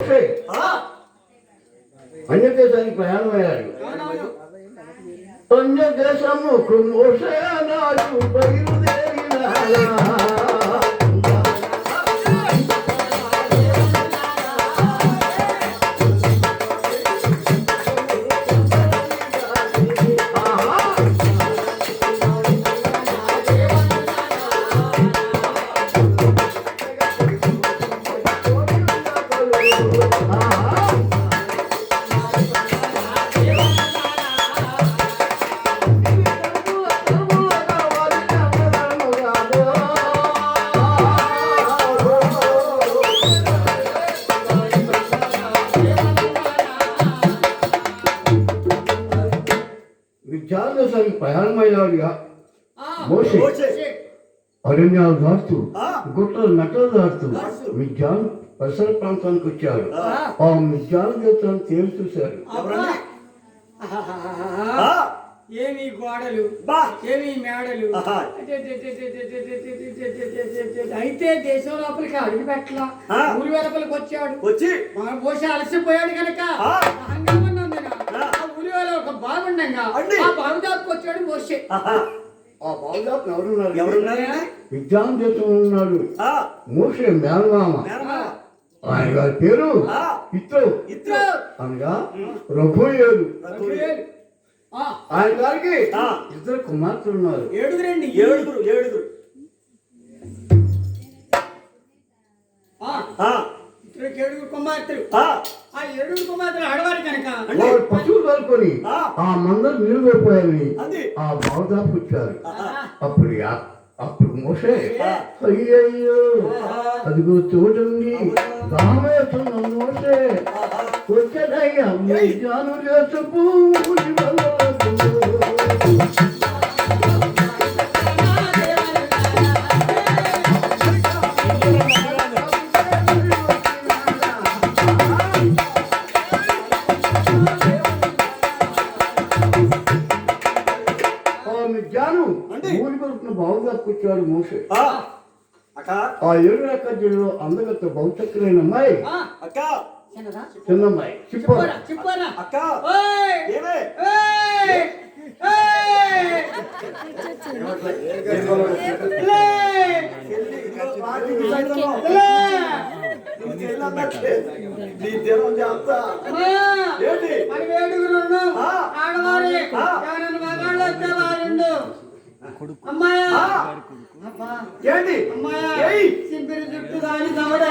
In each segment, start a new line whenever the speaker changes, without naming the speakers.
మోషే
ఆ,
అన్య దేశానికి ప్రయాణం అయ్యాడు
అవునవును.
అన్య దేశముకు మోసే నాడు
ఆ,
మోషే. అరణ్యాలు దాటుతూ
ఆ.
గుట్టలు నట్టలు దాటుతూ
దాటుతూ.
విద్యాన్ పరిసర ప్రాంతానికి వచ్చాడు
ఆ.
ఆ విద్యాన్ దేశాన్ని తేలి.
ఆ,
ఏమి గోడలు
బా.
ఏమి మేడలు. అయితే దేశం లోపలికి అడుగు పెట్టలా. ఊరి వెలుపలికి వచ్చాడు
వచ్చి
మన పోసి అలసిపోయాడు కనుక మోసే
ఆహా,
ఆ. బాగుదాపు ఎవరున్నారు? దేశంలో ఉన్నాడు
ఆ,
మోషే మేనమామ. ఆయన గారి పేరు
ఆ.
ఇత్రో.
ఇద్దరు
అనగా రఘుయేలు. ఆయన గారికి
ఆ.
ఇద్దరు కుమార్తెలు ఉన్నారు
ఏడుగురండి
ఏడుగురు. ఏడుగురు.
ఆ,
ఆ,
ఇద్దరికి ఏడుగురు కుమార్తెలు.
ఆ,
ఆ ఏడుగురు కుమార్తెలు ఆడవారు కనుక.
పశువులు
ఆ.
మందరు
అంది.
ఆ బావుదాపు వచ్చారు. అప్పుడు యా- అప్పుడు మోసే. అయ్యయ్యో. అదిగో చూడండి. రామేస్తున్న మోసే. వచ్చేదయ్యా మీ జాను చేసపు జాను
అండి.
ఊరి కొడుకున్న బావుదాపు వచ్చాడు మోసే.
ఆ, అక్క.
ఆ ఏడు రకాల జిల్లాలో అందగత్త బహుచక్రైన అమ్మాయి.
అక్క?
చిన్నమ్మాయి.
చెప్పరా
చెప్పారా
చెప్పరా
అక్క.
ఓయ్!
ఏమే?
ఏయ్! ఏయ్! లే!
చెల్లి, ఇదిగో పార్టీ తీసుకెళ్తున్నాం.
లే!
నీ చెల్లి అన్నట్లే. నీ దినం చేస్తా.
అమ్మా!
ఏంటి?
మనం ఏడుగురు ఉన్నాం.
ఆ.
ఆడవారి
ఆ.
ఎవరైనా మగాళ్ళు వస్తే వారుండు. అమ్మాయా?
ఆ,
అబ్బా.
ఏంటి?
అమ్మాయా?
ఏయ్.
సింపిరి జుట్టు దాని దవడ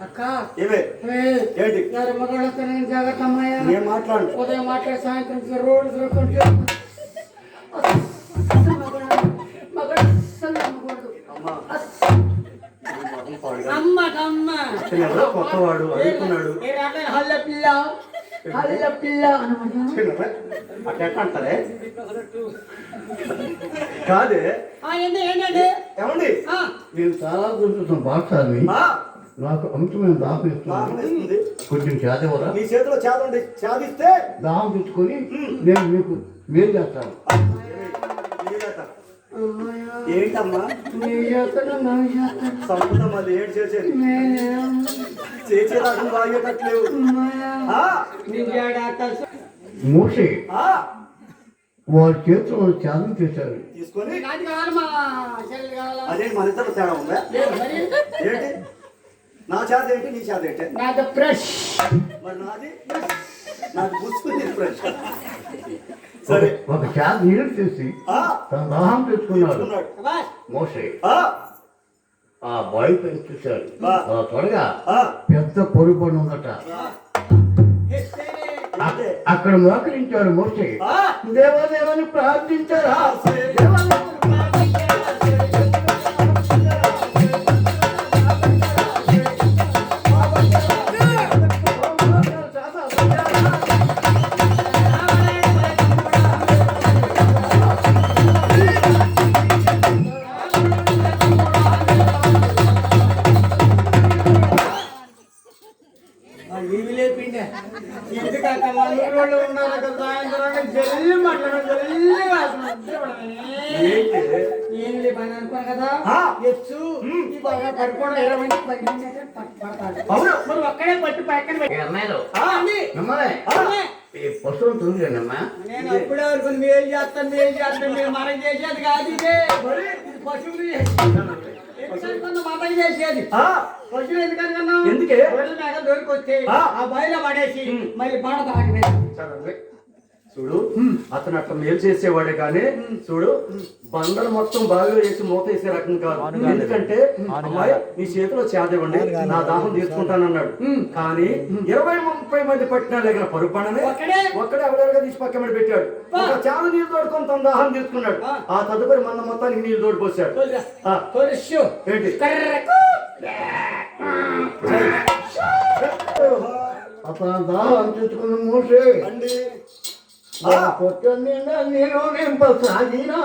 అక్క. జాగ్రత్త అమ్మాయా
నేను మాట్లాడు
ఉదయం మాట్లాడి సాయంత్రం
అమ్మ. చిన్నదా కొత్తవాడు అనుకున్నాడు
హల్ల పిల్ల. హల్ల పిల్ల అనమాట.
అట్లా అంటారే? కాదే.
ఏంటండి
ఏమండి?
ఆ,
నేను చాలా చూస్తున్న బాక్సాన్ని
ఆ,
నాకు దాహం
వేస్తుంది.
కొంచెం చేతవరా
నీ చేతిలో చేదండి చేదిస్తే?
దాహం తెచ్చుకొని నేను మీకు మేలు చేస్తాను.
ఏంటమ్మా మళ్ళీ ఏడు చేసేది. చేసే రకం తాగేటట్లేవు
మోసే.
ఆ,
వారి చేతిలో త్యాగం చేశారు.
అదే మన ఇద్దరు తేడా ఉందా?
లేదు మరి
ఏంటి? నా చేత ఏంటి? నీ చేత ఏంటి?
నాది ఫ్రెష్
మరి నాది? నాకు పుచ్చుకుంది ఫ్రెండ్స్ సరే.
ఒక చేత నీళ్ళు తీసి
ఆ,
తన దాహం తెచ్చుకున్నాడు. మోసే.
ఆ,
ఆ బాయ్.
ఆ.
త్వరగా
ఆ,
పెద్ద పొరుగు పని ఉందట. అక్కడ మోకరించాడు మోసే దేవదేవుని ప్రార్థించారా దేవదేవుని ప్రార్థించారా?
అనుకోను కదా
ఆ.
ఎచ్చు ఈ బాగా పడుకోవడం ఇరవై మంది పది మంది అయితే పట్టు పడతాడు
అవును.
మరి ఒక్కడే పట్టు పక్కన పెట్టి
ఏ అమ్మాయిలు
ఆ, అండి.
మిమ్మల్ని
అవునే.
ఈ పశువులు చూడండమ్మా
నేను అప్పుడే వరకు మేలు చేస్తాను మేలు చేస్తాను మీరు మనం చేసేది కాదు ఇదే పశువులు చేసేది. మతం పశువులు ఎందుకనుకున్నాం
ఎందుకే?
దొరికి వస్తే
ఆ.
బయలు పడేసి మళ్ళీ బాణ
సరే. చూడు. అతను అట్లా మేలు చేసేవాడే కానీ చూడు బండలు మొత్తం బాగా వేసి మూత వేసే రకం కాదు. ఎందుకంటే అమ్మాయి నీ చేతిలో చేదివ్వండి నా దాహం తీసుకుంటానన్నాడు కానీ ఇరవై ముప్పై మంది పట్టినా లేక పరుగు పండని
ఒక్కడే?
అవలేరుగా తీసి పక్క మీద పెట్టాడు చాలా నీళ్ళు తోడుకొని తన దాహం తీసుకున్నాడు
ఆ.
తదుపరి మన మొత్తానికి నీళ్ళు
తొలిసు
ఏంటి?
అతను దాహం తెచ్చుకున్న మూసే.
అండి
నా పొట్ట నేను నింపసాగినా